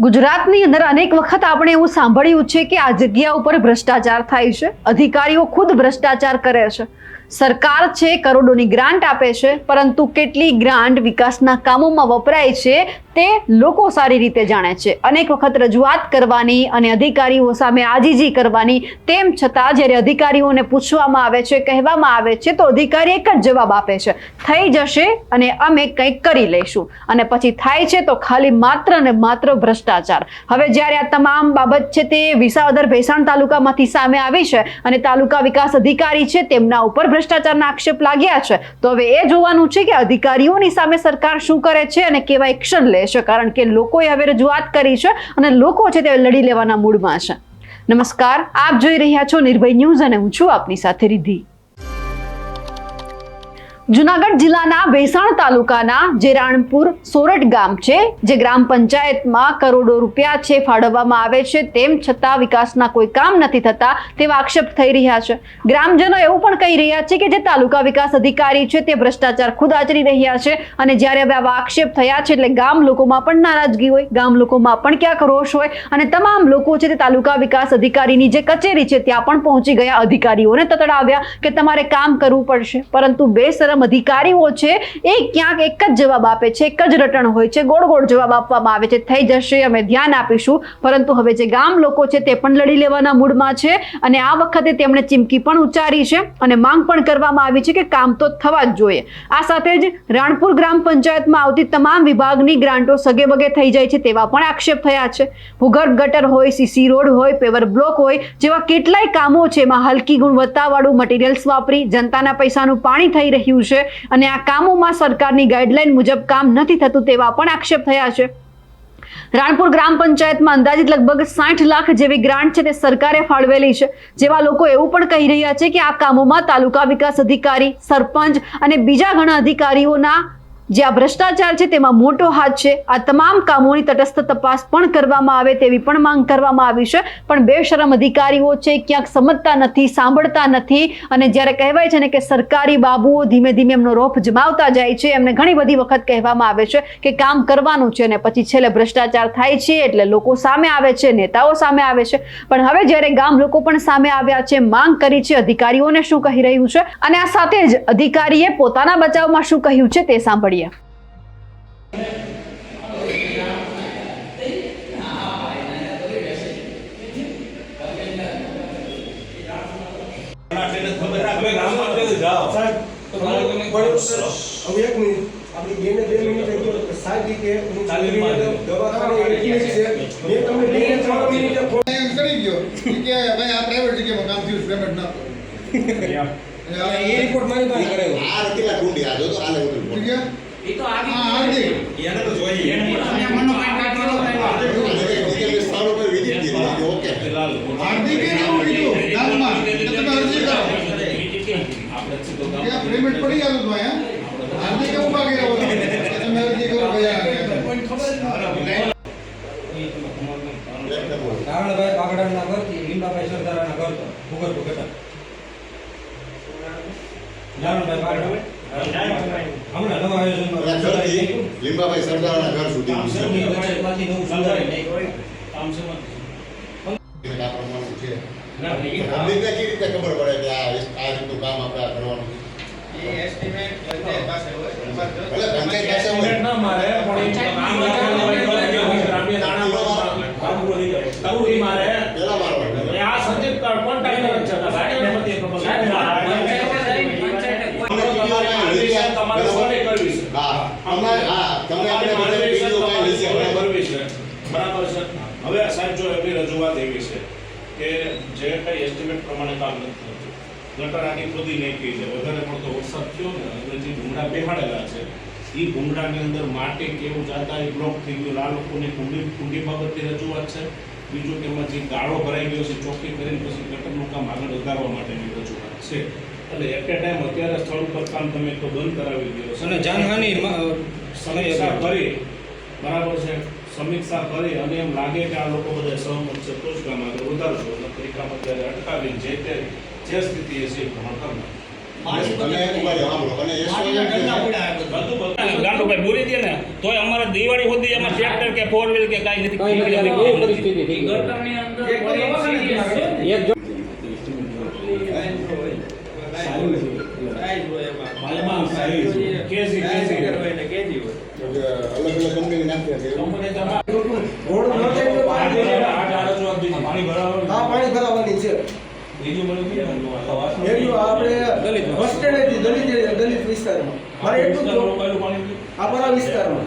ગુજરાતની અંદર અનેક વખત આપણે એવું સાંભળ્યું છે કે આ જગ્યા ઉપર ભ્રષ્ટાચાર થાય છે. અધિકારીઓ ખુદ ભ્રષ્ટાચાર કરે છે. સરકાર છે, કરોડોની ગ્રાન્ટ આપે છે, પરંતુ કેટલી ગ્રાન્ટ વિકાસના કામોમાં વપરાય છે, તે લોકો સારી રીતે જાણે છે. અનેક વખત રજૂઆત કરવાની અને અધિકારીઓ સામે આજીજી કરવાની, તેમ છતાં જ્યારે અધિકારીઓને પૂછવામાં આવે છે, કહેવામાં આવે છે, તો અધિકારી એક જ જવાબ આપે છે, થઈ જશે અને અમે કંઈક કરી લઈશું. અને પછી થાય છે, તો ખાલી માત્ર ને માત્ર ભ્રષ્ટાચાર. હવે જ્યારે આ તમામ બાબત છે, તે વિસાવદર ભેસાણ તાલુકામાંથી સામે આવી છે અને તાલુકા વિકાસ અધિકારી છે, તેમના ઉપર ભ્રષ્ટાચારના આક્ષેપ લાગ્યા છે. તો હવે એ જોવાનું છે કે અધિકારીઓની સામે સરકાર શું કરે છે અને કેવા એક્શન લે છે? કારણ કે લોકોએ હવે રજૂઆત કરી છે અને લોકો છે તે લડી લેવાના મૂડમાં છે. નમસ્કાર, આપ જોઈ રહ્યા છો નિર્ભય ન્યૂઝ અને હું છું આપની સાથે રિદ્ધિ. જુનાગઢ જિલ્લાના વેસાણ તાલુકાના જે રાણપુર સોરઠ ગામ છે, જે ગ્રામ પંચાયતમાં કરોડો રૂપિયા છે ફાળવવામાં આવે છે, તેમ છતાં વિકાસના કોઈ કામ નથી થતા તેવા આક્ષેપ થઈ રહ્યા છે. ગ્રામજનો એવું પણ કહી રહ્યા છે કે જે તાલુકા વિકાસ અધિકારી છે તે ભ્રષ્ટાચાર ખુદ આચરી રહ્યા છે અને જ્યારે હવે આવા આક્ષેપ થયા છે એટલે ગામ લોકોમાં પણ નારાજગી હોય, ગામ લોકોમાં પણ ક્યાંક રોષ હોય અને તમામ લોકો છે તે તાલુકા વિકાસ અધિકારીની જે કચેરી છે ત્યાં પણ પહોંચી ગયા અધિકારીઓને તતડાવ્યા કે તમારે કામ કરવું પડશે. પરંતુ બેશરમ અધિકારીઓ છે, એ ક્યાંક એક જ જવાબ આપે છે, એક જ રટણ હોય છે ગોળ ગોળ જવાબ આપવામાં આવે છે, થઈ જશે, અમે ધ્યાન આપીશું. પરંતુ હવે જે ગામ લોકો છે, તે પણ લડી લેવાના મૂડમાં છે અને આ વખતે તેમણે ચીમકી પણ ઉચ્ચારી છે અને માંગ પણ કરવામાં આવી છે કે કામ તો થવા જ જોઈએ. આ સાથે જ રાણપુર ગ્રામ પંચાયતમાં આવતી તમામ વિભાગની ગ્રાન્ટો સગે વગે થઈ જાય છે તેવા પણ આક્ષેપ થયા છે. ભૂગર્ભ ગટર હોય, સીસી રોડ હોય, પેવર બ્લોક હોય, જેવા કેટલાય કામો છે, એમાં હલકી ગુણવત્તાવાળું મટીરિયલ્સ વાપરી, જનતાના પૈસાનું પાણી થઈ રહ્યું છે. અને આ કામોમાં સરકારની ગાઈડલાઈન મુજબ કામ નથી થતું તેવા પણ આક્ષેપ થયા છે. રાણપુર ગ્રામ પંચાયતમાં અંદાજિત લગભગ સાઠ લાખ જેવી ગ્રાન્ટ છે તે સરકારે ફાળવેલી છે. જેવા લોકો એવું પણ કહી રહ્યા છે કે આ કામોમાં તાલુકા વિકાસ અધિકારી, સરપંચ અને બીજા ઘણા અધિકારીઓના જે આ ભ્રષ્ટાચાર છે તેમાં મોટો હાથ છે. આ તમામ કામોની તટસ્થ તપાસ પણ કરવામાં આવે તેવી પણ માંગ કરવામાં આવી છે. પણ બેશરમ અધિકારીઓ છે, ક્યાંક સમજતા નથી, સાંભળતા નથી અને જ્યારે કહેવાય છે ને કે સરકારી બાબુઓ ધીમે ધીમે એમનો રોપ જમાવતા જાય છે, એમને ઘણી બધી વખત કહેવામાં આવે છે કે કામ કરવાનું છે અને પછી છેલ્લે ભ્રષ્ટાચાર થાય છે એટલે લોકો સામે આવે છે, નેતાઓ સામે આવે છે. પણ હવે જ્યારે ગામ લોકો પણ સામે આવ્યા છે, માંગ કરી છે, અધિકારીઓને શું કહી રહ્યું છે? અને આ સાથે જ અધિકારીએ પોતાના બચાવમાં શું કહ્યું છે તે સાંભળીએ. એક મિનિટ આપણી બેને બે મિનિટ. સાહેબ કે હું. દવાખાને એડમિટ છે મેં તમને બેને ત્રણ મિનિટે ફોન એમ કરી ગયો કે ભાઈ આ પ્રાઇવેટ જગ્યામાં કામ થયું પેમેન્ટ ના કરો એ રિપોર્ટ મારી પાસે. કરાયો આ કેટલા કુંડી આ જો તો આલે ઉતરી ઠીક છે એ તો આવી એને તો જોઈએ. એને ડિટેલ સ્થાનો પર વિઝિટ કરી ઓકે. હાર્દિકે એવું કીધું? ગામમાં તમે અરજી કરો. આપણે સીધો ગામ ત્યાં પેમેન્ટ પડી ગયું હતું અહીંયા હાર્દિકે ઊભા કર્યા બોલો તમે અરજી કરો ગયા નારણભાઈ બાગડાના ઘરથી લીંબાભાઈ સરદારાના ઘર તો ભૂગર્ભ બાગડા હમણાં નવા આયોજનમાં ઘરથી લીંબાભાઈ સરદારના ઘર સુધી પબ્લિકને રીતે ખબર પડે કે આ આ રીતનું કામ આપણે આ કરવાનું? પંચાયત પાસે હોય. ના મારે પણ કામ હોય તો કે હું ગ્રામ્ય નાણાં કામ નહીં કરે તવું ઈ મારે પેલા મારવા એ આ સંદીપ કોન્ટ્રાક્ટર જ છે સાહેબ ને મતે પ્રપોઝલ તમારે સર્વે કરવી છે હા અમે હા આપણે બધા વીડિયો કાંઈ નથી આપણે બરાબર છે. બરાબર છે. હવે સાહેબ જો એવી રજૂઆત એવી છે કે જે કઈ એસ્ટિમેટ પ્રમાણે કામ નથી થતું. ગટર ખોદી નાખી છે. વધારે પડતો વરસાદ થયો ને એટલે જે ભૂંગળા બેહાડેલા છે. એ ભૂંગળાની અંદર માટી કેવું જાતા એ બ્લોક થઈ ગયું. આ લોકોની કુંડી કુંડી બાબતની રજૂઆત છે. બીજું કે એમાં જે ગાળો ભરાઈ ગયો છે ચોખ્ખી કરીને પછી ગટરનું કામ આગળ વધારવા માટેની રજૂઆત છે. એટલે એટ એ ટાઈમ અત્યારે સ્થળ ઉપર કામ તમે તો બંધ કરાવી દીધો છો. અને જાનહાનિ સમીક્ષા કરી બરાબર છે સમીક્ષા કરી અને એમ લાગે કે આ લોકો બધા સહમત છે તો જ કામ આગળ વધારશો. નકરી કામ અત્યારે અટકાવી જે તે જે સ્થિતિ એ અને. અને છે, ગાંડુભાઈ બોલી દે ને તોય અમારે દિવાળી સુધી એમાં ટ્રેક્ટર કે ફોર વ્હીલ કે કઈ નથી. જો- કેસી કેસી. કે અલગ અલગ કંપની નાખ્યા છે એવું. રોડ ન થાય તો પાણી હા પાણી ભરાવાની છે આપણે દલિત દલિત વિસ્તારમાં મારે એટલું આપણા વિસ્તારમાં.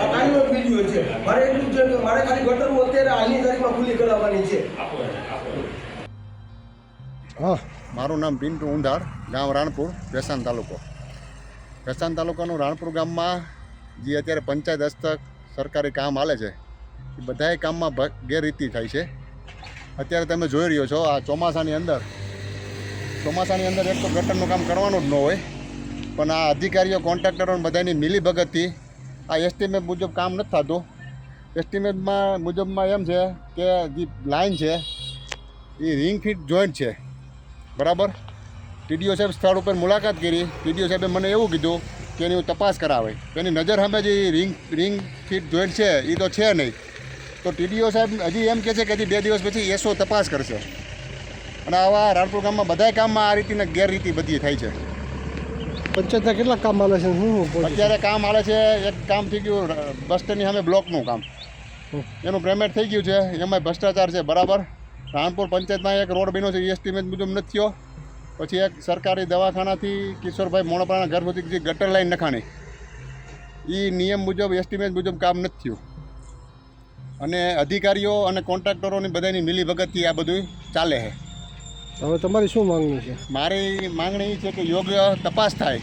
આ કાલનો જ છે. મારે એટલું છે કે મારે ખાલી ગટરો અત્યારે હાલની તારીખમાં ખુલ્લી કરાવવાની છે. હા મારું નામ પિન્ટુ ઉંધાર ગામ રાણપુર ભેસાણ તાલુકો. ભેસાણ તાલુકાનું રાણપુર ગામમાં જે અત્યારે પંચાયત હસ્તક સરકારી કામ હાલે છે, એ બધાય કામમાં ગેરરીતિ થાય છે. અત્યારે તમે જોઈ રહ્યો છો, આ ચોમાસાની અંદર ચોમાસાની અંદર એક તો ગટરનું કામ કરવાનું જ ન હોય, પણ આ અધિકારીઓ કોન્ટ્રાક્ટરો બધાની મિલીભગતથી આ એસ્ટિમેટ મુજબ કામ નથી થતું. એસ્ટિમેટમાં મુજબમાં એમ છે કે જે લાઇન છે, એ રિંગ ફિટ જોઈન્ટ છે. બરાબર? ટીડીઓ સાહેબ સ્થળ ઉપર મુલાકાત કરી. ટીડીઓ સાહેબે મને એવું કીધું એની તપાસ કરાવે. તો એની નજર સામે જે રિંગ રિંગ ફીટ જોઈન્ટ છે એ તો છે નહીં. તો ટીડીઓ સાહેબ હજી એમ કહે છે કે હજી બે દિવસ પછી એસો તપાસ કરશે. અને આવા રાણપુર ગામમાં બધાય કામમાં આ રીતની ગેરરીતિ બધી થાય છે. પંચાયતના કેટલા કામ આવે છે? શું અત્યારે કામ આવે છે એક કામ થઈ ગયું બસ સ્ટેન્ડની સામે બ્લોકનું કામ. એનું પેમેન્ટ થઈ ગયું છે એમાં ભ્રષ્ટાચાર છે બરાબર. રાણપુર પંચાયતમાં એક રોડ બન્યો છે એસ્ટિમેટ મુજબ નથી થયો. પછી એક સરકારી દવાખાનાથી કિશોરભાઈ મોણપાના ઘર સુધી જે ગટર લાઈન નખાણી એ નિયમ મુજબ એસ્ટિમેટ મુજબ કામ નથી થયું. અને અધિકારીઓ અને કોન્ટ્રાક્ટરોની બધાની મિલીભગતથી આ બધું ચાલે છે. હવે તમારી શું માંગણી છે? મારી માંગણી એ છે કે યોગ્ય તપાસ થાય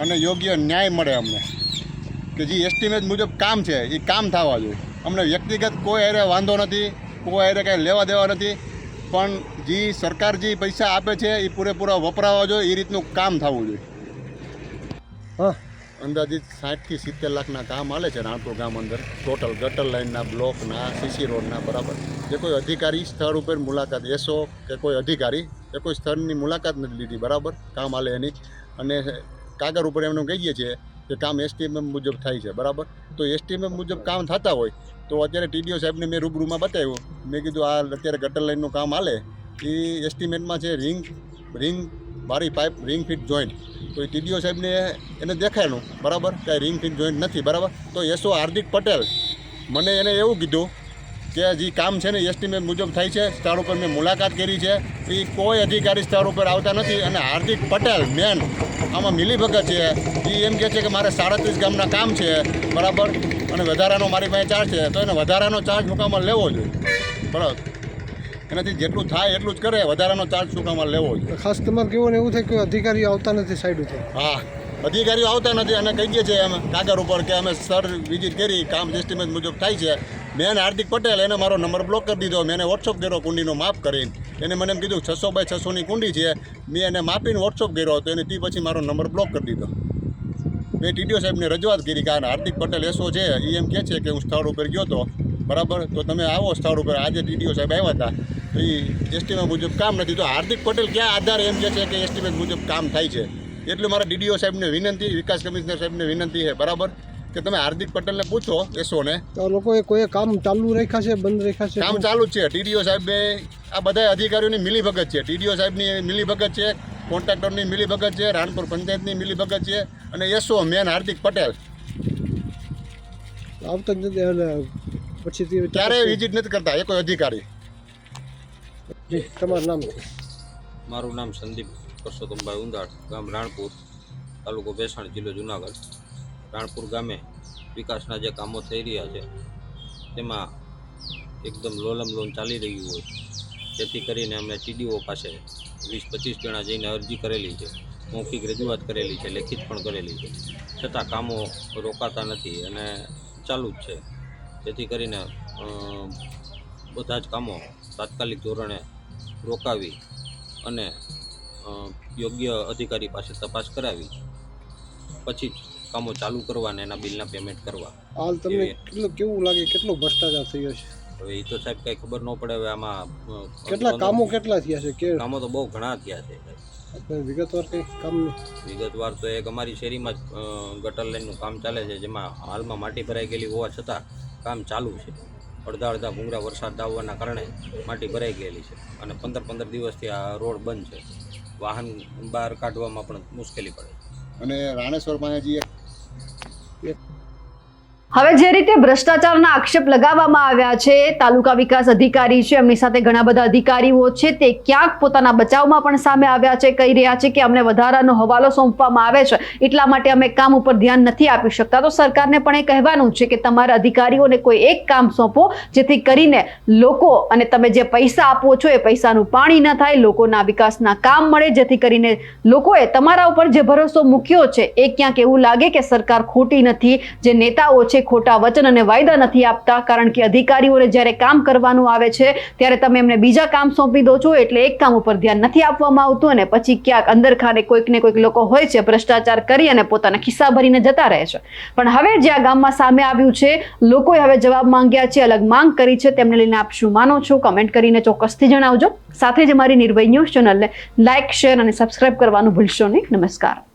અને યોગ્ય ન્યાય મળે અમને. કે જે એસ્ટિમેટ મુજબ કામ છે એ કામ થવા જોઈએ. અમને વ્યક્તિગત કોઈ અરે વાંધો નથી કોઈ અરે કાંઈ લેવા દેવા નથી. પણ જે સરકાર જે પૈસા આપે છે એ પૂરેપૂરા વપરાવા જોઈએ એ રીતનું કામ થવું જોઈએ. હા. અંદાજિત સાઠથી સિત્તેર લાખના કામ હાલે છે રાણપુર ગામ અંદર. ટોટલ ગટર લાઇનના બ્લોકના સીસી રોડના બરાબર. જે કોઈ અધિકારી સ્થળ ઉપર મુલાકાત એસો કે કોઈ અધિકારી એ કોઈ સ્થળની મુલાકાત નથી લીધી બરાબર? કામ હાલે એની. અને કાગળ ઉપર એમનું કહીએ છીએ કે કામ એસટીએમ મુજબ થાય છે બરાબર? તો એસટીએમએમ મુજબ કામ થતા હોય તો અત્યારે ટીડીઓ સાહેબને મેં રૂબરૂમાં બતાવ્યું. મેં કીધું, આ અત્યારે ગટર લાઇનનું કામ હાલે. એ એસ્ટિમેટમાં છે રિંગ રિંગ મારી પાઇપ રિંગ ફિટ જોઈન્ટ તો એ ટીડીઓ સાહેબને એને દેખાડ્યું બરાબર? કાંઈ રિંગ ફિટ જોઈન્ટ નથી, બરાબર? તો એસો હાર્દિક પટેલ મને એને એવું કીધું કે જે કામ છે ને એસ્ટિમેટ મુજબ થાય છે. સ્થળ ઉપર મેં મુલાકાત કરી છે. એ કોઈ અધિકારી સ્થળ ઉપર આવતા નથી અને હાર્દિક પટેલ મેન આમાં મિલીભગત છે. એ એમ કહે છે કે મારે સાડત્રીસ ગામના કામ છે બરાબર? અને વધારાનો મારી પાસે ચાર્જ છે. તો એને વધારાનો ચાર્જ મુકામાં લેવો જોઈએ. બરાબર? એનાથી જેટલું થાય એટલું જ કરે વધારાનો ચાર્જ સુકામાં લેવો જોઈએ. ખાસ તમારે કેવું ને એવું થાય કે અધિકારીઓ આવતા નથી સાઈડ ઉપર. હા. અધિકારીઓ આવતા નથી અને કહી દે છે અમે કાગળ ઉપર કે અમે સર વિઝિટ કરી કામ એસ્ટિમેટ મુજબ થાય છે. મેં હાર્દિક પટેલ એને મારો નંબર બ્લોક કરી દીધો. મેં એને વોટ્સઅપ કર્યો, કુંડીનો માપ કરીને. એને મને એમ કીધું, છસો બાય છસોની કુંડી છે. મેં એને માપીને વોટ્સઅપ કર્યો હતો. એને તે પછી મારો નંબર બ્લોક કરી દીધો. મેં ટીડીઓ સાહેબને રજૂઆત કરી કે હાર્દિક પટેલ એસો છે. એ એમ કહે છે કે હું સ્થળ ઉપર ગયો હતો બરાબર? તો તમે આવો સ્થળ ઉપર. આજે ટીડીઓ સાહેબ આવ્યા હતા. તો એ એસ્ટિમેટ મુજબ કામ નથી. તો હાર્દિક પટેલ ક્યાં આધારે એમ કહે છે કે એસ્ટિમેટ મુજબ કામ થાય છે? એટલે મારા ડીડીઓ સાહેબને વિનંતી, વિકાસ કમિશનર સાહેબને વિનંતી છે. બરાબર? કે તમે હાર્દિક પટેલને પૂછો એસોને તો લોકોએ કોઈ કામ ચાલુ રાખ્યા છે બંધ રાખ્યા છે? કામ ચાલુ જ છે. ટીડીઓ સાહેબે આ બધા અધિકારીઓની મિલીભગત છે. ટીડીઓ સાહેબની મિલીભગત છે કોન્ટ્રાક્ટરની મિલીભગત છે રાણપુર પંચાયતની મિલીભગત છે અને એસો મેન હાર્દિક પટેલ. આવતા જ નથી એટલે પછી ક્યારેય વિઝિટ નથી કરતા એ કોઈ અધિકારી. જી. તમારું નામ? મારું નામ સંદીપ પરસોત્તમભાઈ ઉંદાડ ગામ રાણપુર તાલુકો ભેસાણ જિલ્લો જુનાગઢ. રાણપુર ગામે વિકાસના જે કામો થઈ રહ્યા છે, તેમાં એકદમ લોલમ લોન ચાલી રહ્યું હોય. જેથી કરીને અમે ટીડીઓ પાસે વીસ પચીસ જણા જઈને અરજી કરેલી છે, મૌખિક રજૂઆત કરેલી છે, લેખિત પણ કરેલી છે. છતાં કામો રોકાતા નથી અને ચાલુ જ છે. જેથી કરીને બધા જ કામો તાત્કાલિક ધોરણે રોકાવી અને યોગ્ય અધિકારી પાસે તપાસ કરાવી. પછી જ કામો ચાલુ કરવા અને એના બિલના પેમેન્ટ કરવા. હાલ તમને. કેટલું કેવું લાગે? કેટલો ભ્રષ્ટાચાર થયો છે? હવે એ તો સાહેબ કાંઈ ખબર ન પડે હવે આમાં કેટલા કામો કેટલા થયા છે કે? કામો તો બહુ ઘણા થયા છે. વિગતવાર કંઈ કામ વિગતવાર તો એક અમારી શેરીમાં જ ગટર લાઇનનું કામ ચાલે છે જેમાં હાલમાં માટી ભરાઈ ગયેલી હોવા છતાં કામ ચાલુ છે. અડધા અડધા ભૂંગળા વરસાદ આવવાના કારણે માટી ભરાઈ ગયેલી છે અને પંદર પંદર દિવસથી આ રોડ બંધ છે. વાહન બહાર કાઢવામાં પણ મુશ્કેલી પડે અને રાણેશ્વર પાસે જે હવે જે રીતે ભ્રષ્ટાચારના આક્ષેપ લગાવવામાં આવ્યા છે, તાલુકા વિકાસ અધિકારી છે, એમની સાથે ઘણા બધા અધિકારીઓ છે, તે ક્યાંક પોતાના બચાવમાં પણ સામે આવ્યા છે, કહી રહ્યા છે કે અમને વધારાનો હવાલો સોંપવામાં આવે છે, એટલા માટે અમે કામ ઉપર ધ્યાન નથી આપી શકતા. તો સરકારને પણ એ કહેવાનું છે કે તમારા અધિકારીઓને કોઈ એક કામ સોંપો, જેથી કરીને લોકો અને તમે જે પૈસા આપો છો, એ પૈસાનું પાણી ન થાય, લોકોના વિકાસના કામ મળે, જેથી કરીને લોકોએ તમારા ઉપર જે ભરોસો મૂક્યો છે, એ ક્યાંક એવું લાગે કે સરકાર ખોટી નથી, જે નેતાઓ છે ખોટા વચન અને વાયદા નથી આપતા, કારણ કે અધિકારીઓને જ્યારે કામ કરવાનું આવે છે, ત્યારે તમે એમને બીજા કામ સોંપી દો છો, એટલે એક કામ ઉપર ધ્યાન નથી આપવામાં આવતું અને પછી ક્યાંક અંદર ખાને કોઈક ને કોઈક લોકો હોય છે, ભ્રષ્ટાચાર કરી અને પોતાના ખિસ્સા ભરીને જતા રહે છે. પણ હવે જે આ ગામમાં સામે આવ્યું છે, લોકોએ હવે જવાબ માંગ્યા છે, અલગ માંગ કરી છે, તેમને લઈને આપ શું માનો છો? કમેન્ટ કરીને ચોક્કસથી જણાવજો. સાથે જ અમારી નિર્ભય ન્યૂઝ ચેનલને લાઇક શેર અને સબસ્ક્રાઇબ કરવાનું ભૂલશો નહીં. નમસ્કાર.